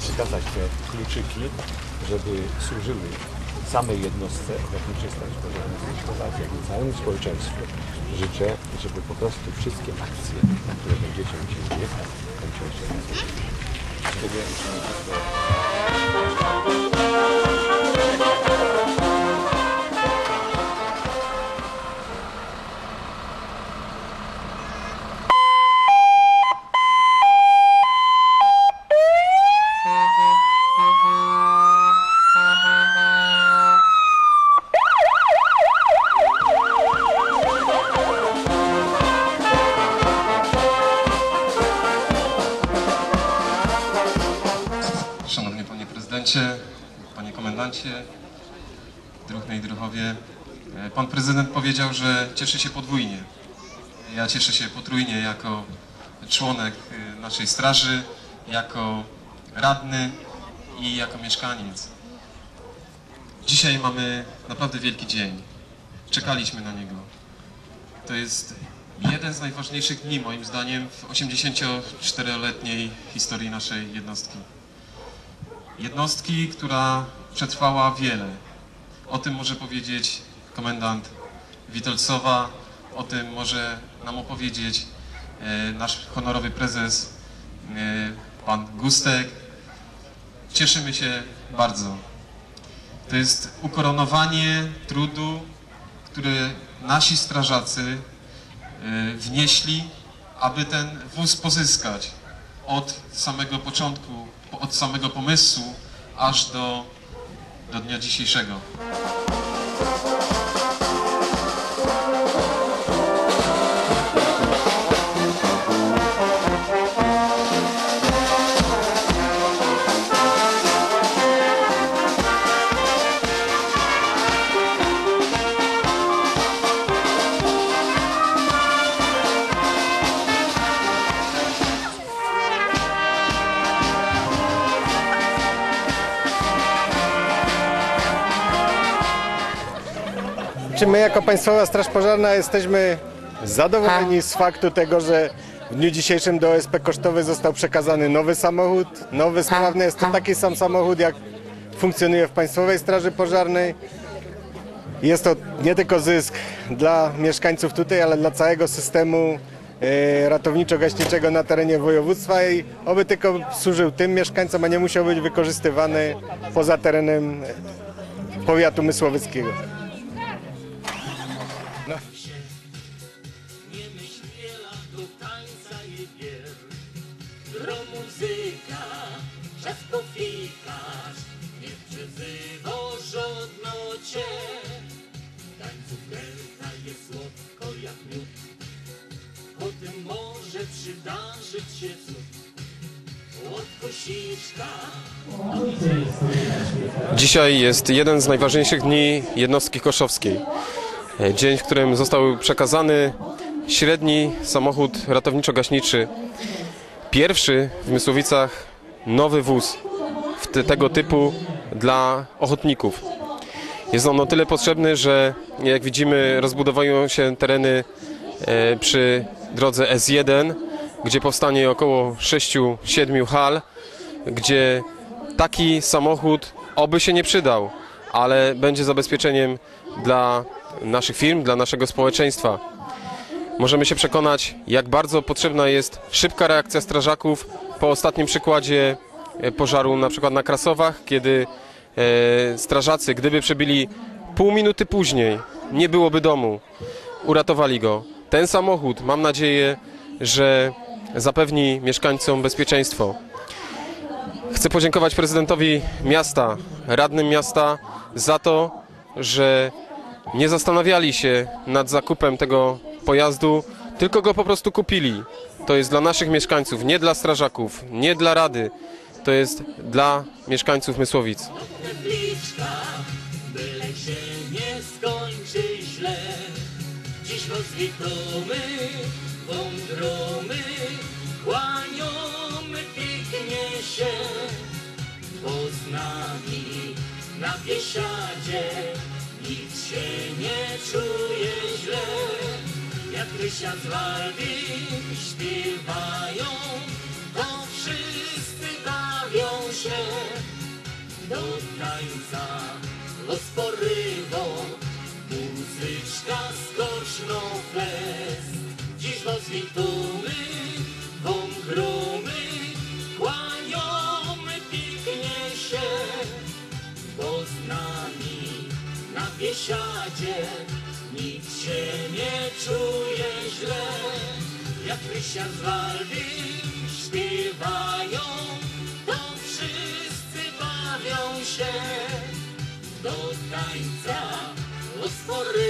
przekazać te kluczyki, żeby służyły samej jednostce Ochotniczej Straży Pożarnej Słowacji, jak i całemu społeczeństwu. Życzę, żeby po prostu wszystkie akcje, na które będziecie musieli jechać, kończyły się na. Dziękuję. Panie Komendancie, druhny i druhowie. E, Pan Prezydent powiedział, że cieszy się podwójnie. Ja cieszę się potrójnie jako członek e, naszej straży, jako radny i jako mieszkaniec. Dzisiaj mamy naprawdę wielki dzień. Czekaliśmy na niego. To jest jeden z najważniejszych dni, moim zdaniem, w 84-letniej historii naszej jednostki. Jednostki, która przetrwała wiele. O tym może powiedzieć komendant Witolcowa, o tym może nam opowiedzieć e, nasz honorowy prezes, e, pan Gustek. Cieszymy się bardzo. To jest ukoronowanie trudu, który nasi strażacy e, wnieśli, aby ten wóz pozyskać od samego początku, od samego pomysłu, aż do, do dnia dzisiejszego. Czy my jako Państwowa Straż Pożarna jesteśmy zadowoleni z faktu tego, że w dniu dzisiejszym do OSP Kosztowy został przekazany nowy samochód, nowy, sprawny. Jest to taki sam samochód, jak funkcjonuje w Państwowej Straży Pożarnej. Jest to nie tylko zysk dla mieszkańców tutaj, ale dla całego systemu e, ratowniczo-gaśniczego na terenie województwa i oby tylko służył tym mieszkańcom, a nie musiał być wykorzystywany poza terenem powiatu mysłowieckiego. Pofikasz Niech przyzywa żodno cię. Tańców delta jest słodko jak miód. Potem może przydarzyć się cud. Dzisiaj jest jeden z najważniejszych dni jednostki koszowskiej. Dzień, w którym został przekazany średni samochód ratowniczo-gaśniczy. Pierwszy w Mysłowicach nowy wóz tego typu dla ochotników. Jest on o tyle potrzebny, że jak widzimy rozbudowują się tereny e, przy drodze S1, gdzie powstanie około 6-7 hal, gdzie taki samochód oby się nie przydał, ale będzie zabezpieczeniem dla naszych firm, dla naszego społeczeństwa. Możemy się przekonać, jak bardzo potrzebna jest szybka reakcja strażaków po ostatnim przykładzie pożaru na przykład na Krasowach, kiedy e, strażacy, gdyby przebyli pół minuty później, nie byłoby domu, uratowali go. Ten samochód, mam nadzieję, że zapewni mieszkańcom bezpieczeństwo. Chcę podziękować prezydentowi miasta, radnym miasta za to, że nie zastanawiali się nad zakupem tego pojazdu, tylko go po prostu kupili. To jest dla naszych mieszkańców, nie dla strażaków, nie dla rady. To jest dla mieszkańców Mysłowic. Byle się nie źle. Dziś się. Nami na biesiadzie nic się nie czuje źle. Jak Krysia z Waldim śpiewają, do tańca los porywą, muzyczka skoczną fest. Dziś noc witumy, wągromy, kłaniamy pięknie się, bo z nami na biesiadzie nikt się nie czuje źle. Jak Rysia z Waldym horrible.